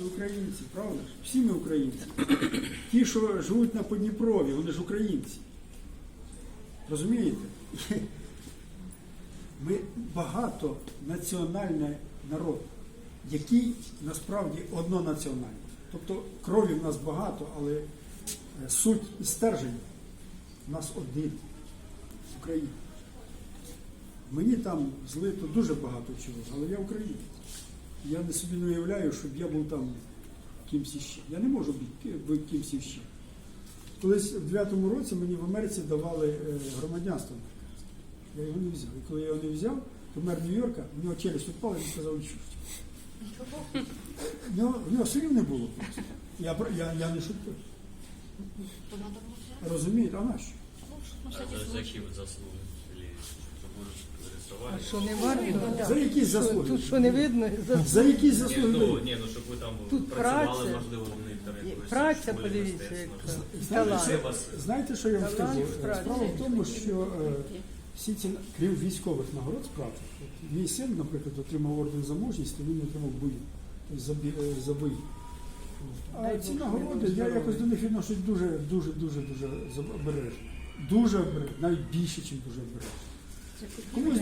Це українці, правда ж? Всі ми українці. Ті, що живуть на Подніпрові, вони ж українці. Розумієте? Ми багатонаціональний народ, який насправді однонаціональний. Тобто крові в нас багато, але е, суть і стержень в нас один Україна. Мені там злито дуже багато чого, але я українець. Я не собі не уявляю, щоб я був там кимсь іще. Я не можу бути кимсь іще. Колись в 9-му році мені в Америці давали е, громадянство. Я його не взяв. І коли я його не взяв, то мер Нью-Йорка, в нього челюсть відпала і він сказав, що. В нього, в нього слів не було просто. Я, я, я не шуткую. Розумієте, а нащо? А за, за які заслуги? А що не варто? За якісь заслуги. Тут що не видно? За- якісь Ні, заслуги. ну, ні, ну щоб ви там Тут працювали, праця. можливо, в некоторих якоїсь Праця, школі подивіться, мистецтв, яка. можливо. Талант. Це вас Знаєте, що я вам Талант скажу? праці. Справа в тому, що е, всі ці, крім військових нагород справді, от мій син, наприклад, отримав орден за мужність, то він отримав бої тобто за, бі- е, за бої. А Дай ці Бог, нагороди, щоб я якось до них відношусь дуже, дуже, дуже, дуже заб- обережно. Дуже обережно, навіть більше, ніж дуже обережно. Комусь